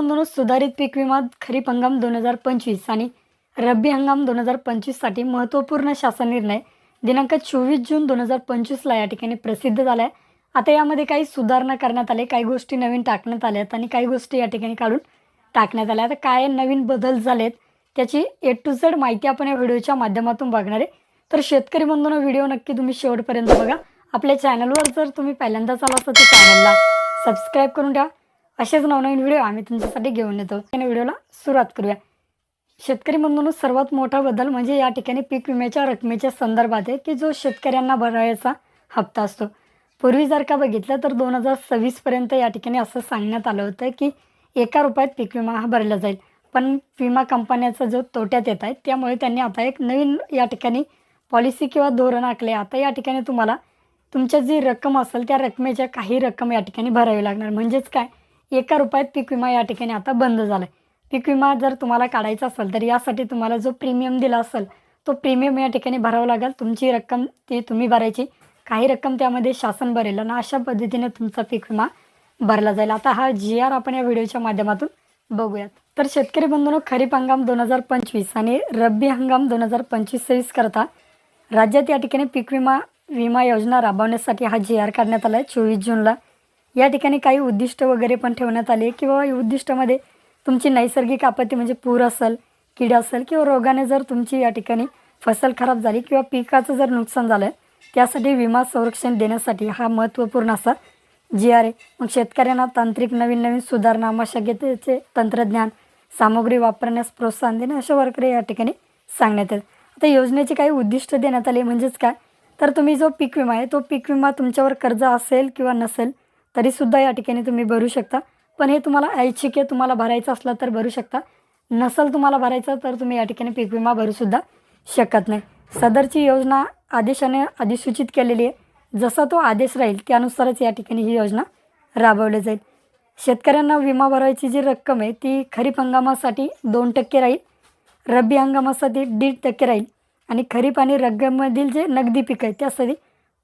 बंधूंनो सुधारित पीक विमा खरीप हंगाम दोन हजार पंचवीस आणि रब्बी हंगाम दोन हजार पंचवीससाठी महत्त्वपूर्ण शासन निर्णय दिनांक चोवीस जून दोन हजार पंचवीसला या ठिकाणी प्रसिद्ध झाला आहे आता यामध्ये काही सुधारणा करण्यात आले काही गोष्टी नवीन टाकण्यात आल्या आहेत आणि काही गोष्टी या ठिकाणी काढून टाकण्यात आल्या. आता काय नवीन बदल झालेत त्याची ए टू झेड माहिती आपण या व्हिडिओच्या माध्यमातून बघणार आहे. तर शेतकरी बंधून व्हिडिओ नक्की तुम्ही शेवटपर्यंत बघा. आपल्या चॅनलवर जर तुम्ही पहिल्यांदाच आला असाल तर चॅनलला सबस्क्राईब करून ठेवा. असेच नवनवीन व्हिडिओ आम्ही तुमच्यासाठी घेऊन येतो. या व्हिडिओला सुरुवात करूया. शेतकरी बंधूंनो सर्वात मोठा बदल म्हणजे या ठिकाणी पीक विम्याच्या रकमेच्या संदर्भात आहे की जो शेतकऱ्यांना भरायचा हप्ता असतो. पूर्वी जर का बघितलं तर दोन हजार सव्वीसपर्यंत या ठिकाणी असं सांगण्यात आलं होतं की एका रुपयात पीक विमा हा भरला जाईल. पण विमा कंपन्याचा जो तोट्यात येत आहे त्यामुळे त्यांनी आता एक नवीन या ठिकाणी पॉलिसी किंवा धोरण आखले आता या ठिकाणी तुम्हाला तुमच्या जी रक्कम असेल त्या रकमेच्या काही रक्कम या ठिकाणी भरावी लागणार. म्हणजेच काय? एका रुपयात पीक विमा या ठिकाणी आता बंद झाला आहे पीक विमा जर तुम्हाला काढायचा असेल तर यासाठी तुम्हाला जो प्रीमियम दिला असेल तो प्रीमियम या ठिकाणी भरावा लागेल. तुमची रक्कम ती तुम्ही भरायची. काही रक्कम त्यामध्ये शासन भरेल आणि अशा पद्धतीने तुमचा पीक विमा भरला जाईल. आता हा जी आर आपण या व्हिडिओच्या माध्यमातून बघूयात. तर शेतकरी बंधूंनो खरीप हंगाम दोन हजार पंचवीस आणि रब्बी हंगाम दोन हजार पंचवीस सव्वीस करता राज्यात या ठिकाणी पीक विमा विमा योजना राबवण्यासाठी हा जी आर काढण्यात आला आहे चोवीस जूनला या ठिकाणी काही उद्दिष्ट वगैरे पण ठेवण्यात आले किंवा या उद्दिष्टामध्ये तुमची नैसर्गिक आपत्ती म्हणजे पूर असेल कीड असेल किंवा रोगाने जर तुमची या ठिकाणी फसल खराब झाली किंवा पिकाचं जर नुकसान झालं त्यासाठी विमा संरक्षण देण्यासाठी हा महत्त्वपूर्ण असा जी आर ए. मग शेतकऱ्यांना तांत्रिक नवीन नवीन सुधारणा मशागतीचे तंत्रज्ञान सामग्री वापरण्यास प्रोत्साहन देणे अशा प्रकारे या ठिकाणी सांगण्यात येत आता योजनेचे काही उद्दिष्ट देण्यात आले म्हणजेच काय? तर तुम्ही जो पीक विमा आहे तो पीक विमा तुमच्यावर कर्ज असेल किंवा नसेल तरीसुद्धा या ठिकाणी तुम्ही भरू शकता. पण हे तुम्हाला ऐच्छिक आहे तुम्हाला भरायचं असलं तर भरू शकता. नसल तुम्हाला भरायचं तर तुम्ही या ठिकाणी पीक विमा भरूसुद्धा शकत नाही. सदरची योजना आदेशाने अधिसूचित केलेली आहे. जसा तो आदेश राहील त्यानुसारच या ठिकाणी ही योजना राबवली जाईल. शेतकऱ्यांना विमा भरायची जी रक्कम आहे ती खरीप हंगामासाठी दोन टक्के राहील रब्बी हंगामासाठी दीड टक्के राहील. आणि खरीप आणि रग्गमधील जे नगदी पीक आहे त्यासाठी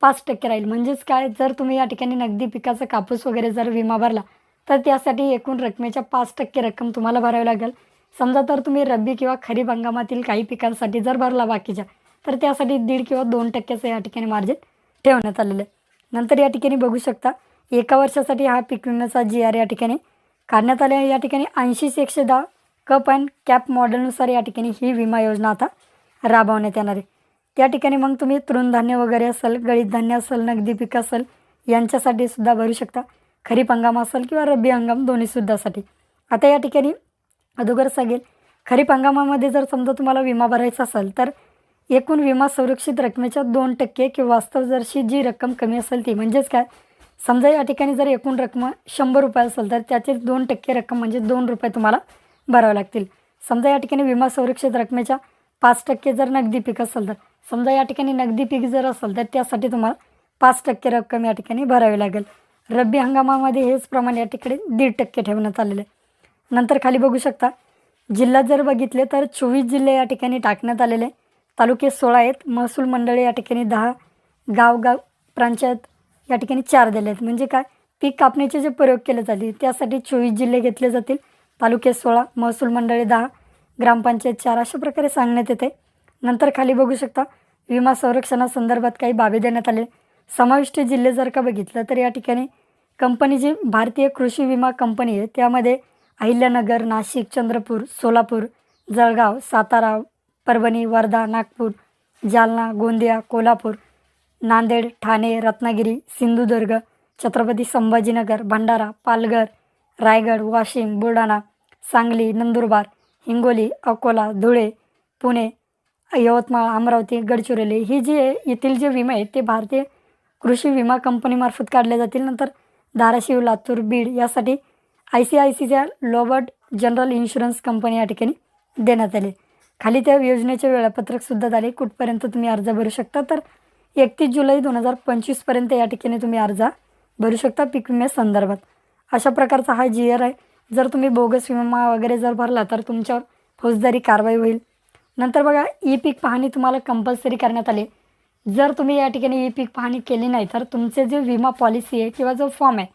पाच टक्के राहील. म्हणजेच काय जर तुम्ही या ठिकाणी नगदी पिकाचा कापूस वगैरे जर विमा भरला तर त्यासाठी एकूण रकमेच्या पाच टक्के रक्कम तुम्हाला भरावी लागेल. समजा तर तुम्ही रब्बी किंवा खरीप हंगामातील काही पिकांसाठी जर भरला बाकीच्या तर त्यासाठी दीड किंवा दोन टक्क्याचं या ठिकाणी मार्जिन ठेवण्यात आलेलं आहे. नंतर या ठिकाणी बघू शकता एका वर्षासाठी हा पीक विम्याचा जी आर या ठिकाणी काढण्यात आले आहे. या ठिकाणी ऐंशी एकशे दहा कप अँड कॅप मॉडेलनुसार या ठिकाणी ही विमा योजना आता राबवण्यात येणार आहे. त्या ठिकाणी मग तुम्ही तृणधान्य वगैरे असेल गळीत धान्य असेल नगदी पीक असेल यांच्यासाठी सुद्धा भरू शकता. खरीप हंगाम असेल किंवा रब्बी हंगाम दोन्हीसुद्धासाठी आता या ठिकाणी अगोदर सांगेल खरीप हंगामामध्ये जर समजा तुम्हाला विमा भरायचा असेल तर एकूण विमा संरक्षित रकमेच्या दोन टक्के किंवा वास्तव जरशी जी रक्कम कमी असेल ती. म्हणजेच काय? समजा या ठिकाणी जर एकूण रक्कम शंभर रुपये असेल तर त्याचे दोन टक्के रक्कम म्हणजे दोन रुपये तुम्हाला भरावे लागतील. समजा या ठिकाणी विमा संरक्षित रकमेच्या पाच टक्के जर नगदी पीक असेल तर समजा या ठिकाणी नगदी पीक जर असेल तर त्यासाठी तुम्हाला पाच टक्के रक्कम या ठिकाणी भरावी लागेल. रब्बी हंगामामध्ये हेच प्रमाण या ठिकाणी दीड टक्के ठेवण्यात आलेलं आहे. नंतर खाली बघू शकता जिल्हा जर बघितले तर चोवीस जिल्हे या ठिकाणी टाकण्यात आलेले तालुके सोळा आहेत. महसूल मंडळे या ठिकाणी दहा गाव गाव पंचायत या ठिकाणी चार दिले आहेत. म्हणजे काय? पीक कापणीचे जे प्रयोग केले जातील त्यासाठी चोवीस जिल्हे घेतले जातील. तालुके सोळा महसूल मंडळे दहा ग्रामपंचायत चार अशा प्रकारे सांगण्यात येते. नंतर खाली बघू शकता विमा संरक्षणासंदर्भात काही बाबी देण्यात आले. समाविष्ट जिल्हे जर का बघितलं तर या ठिकाणी कंपनी जी भारतीय कृषी विमा कंपनी आहे त्यामध्ये अहिल्यानगर नाशिक चंद्रपूर सोलापूर जळगाव सातारा परभणी वर्धा नागपूर जालना गोंदिया कोल्हापूर नांदेड ठाणे रत्नागिरी सिंधुदुर्ग छत्रपती संभाजीनगर भंडारा पालघर रायगड वाशिम बुलढाणा सांगली नंदुरबार हिंगोली अकोला धुळे पुणे यवतमाळ अमरावती गडचिरोली ही जी येथील जे विमा आहेत ते भारतीय कृषी विमा कंपनीमार्फत काढले जातील. नंतर धाराशिव लातूर बीड यासाठी आय सी आय सीच्या लोबर्ट जनरल इन्शुरन्स कंपनी या ठिकाणी देण्यात आले. खाली त्या योजनेचे वेळापत्रकसुद्धा झाले. कुठपर्यंत तुम्ही अर्ज भरू शकता? तर एकतीस जुलै दोन हजार पंचवीसपर्यंत या ठिकाणी तुम्ही अर्ज भरू शकता पीक विम्या संदर्भात. अशा प्रकारचा हा जी आर आहे जर तुम्ही बोगस विमा वगैरे जर भरला तर तुमच्यावर फौजदारी कारवाई होईल. नंतर बघा ई पीक पाहणी तुम्हाला कंपल्सरी करण्यात आली. जर तुम्ही या ठिकाणी ई पीक पाहणी केली नाही तर तुमचे जे विमा पॉलिसी आहे किंवा जो फॉर्म आहे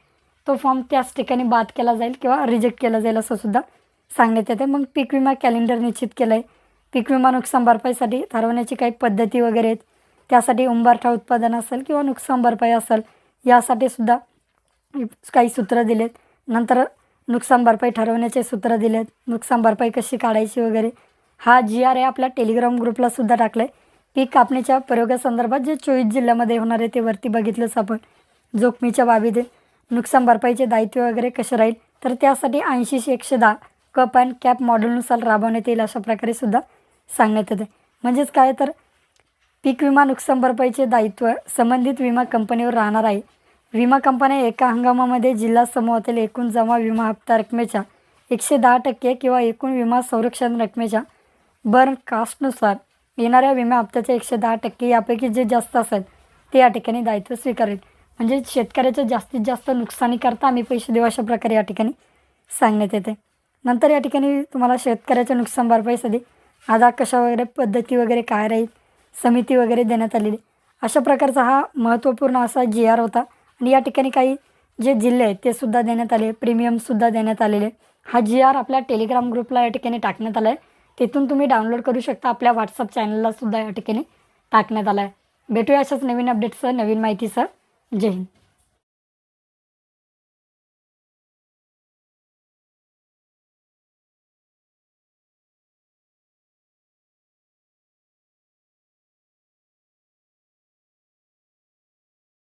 तो फॉर्म त्याच ठिकाणी बाद केला जाईल किंवा रिजेक्ट केला जाईल असं सुद्धा सांगण्यात येते. मग पीक विमा कॅलेंडर निश्चित केलं आहे पीक विमा नुकसान भरपाईसाठी ठरवण्याची काही पद्धती वगैरे आहेत. त्यासाठी उंबरठा उत्पादन असेल किंवा नुकसान भरपाई असेल यासाठी सुद्धा काही सूत्र दिलेत. नंतर नुकसान भरपाई ठरवण्याचे सूत्र दिलेत. नुकसान भरपाई कशी काढायची वगैरे? हा जी आर आय आपल्या टेलिग्राम ग्रुपला सुद्धा टाकलं आहे पीक कापणीच्या प्रयोगासंदर्भात जे चोवीस जिल्ह्यामध्ये होणार आहे ते वरती बघितलंच आपण. जोखमीच्या बाबी नुकसान भरपाईचे दायित्व वगैरे कसे राहील? तर त्यासाठी ऐंशीशे एकशे दहा कप अँड कॅप मॉडेलनुसार राबवण्यात येईल अशा प्रकारे सुद्धा सांगण्यात येते. म्हणजेच काय? तर पीक विमा नुकसान भरपाईचे दायित्व संबंधित विमा कंपनीवर राहणार आहे. विमा कंपन्या एका हंगामामध्ये जिल्हा समूहातील एकूण जमा विमा हप्ता रकमेच्या एकशे दहा टक्के किंवा एकूण विमा संरक्षण रकमेच्या बर्न कास्टनुसार येणाऱ्या विमा हप्त्याचे एकशे दहा टक्के यापैकी जे जास्त असेल ते या ठिकाणी दायित्व स्वीकारेल. म्हणजे शेतकऱ्याच्या जास्तीत जास्त नुकसानीकरता आम्ही पैसे देऊ अशा प्रकारे या ठिकाणी सांगण्यात येते. नंतर या ठिकाणी तुम्हाला शेतकऱ्याच्या नुकसान भरपाईसाठी आधार कशा वगैरे पद्धती वगैरे काय राहील समिती वगैरे देण्यात आलेली. अशा प्रकारचा हा महत्त्वपूर्ण असा जी आर होता. आणि या ठिकाणी काही जे जिल्हे आहेत ते सुद्धा देण्यात आले. प्रीमियमसुद्धा देण्यात आलेले. हा जी आर आपल्या टेलिग्राम ग्रुपला या ठिकाणी टाकण्यात आला आहे तिथून तुम्ही डाउनलोड करू शकता. आपल्या व्हॉट्सअप चॅनलला सुद्धा या ठिकाणी टाकण्यात आला आहे भेटूया अशाच नवीन अपडेट्ससह नवीन माहितीसह. जय हिंद.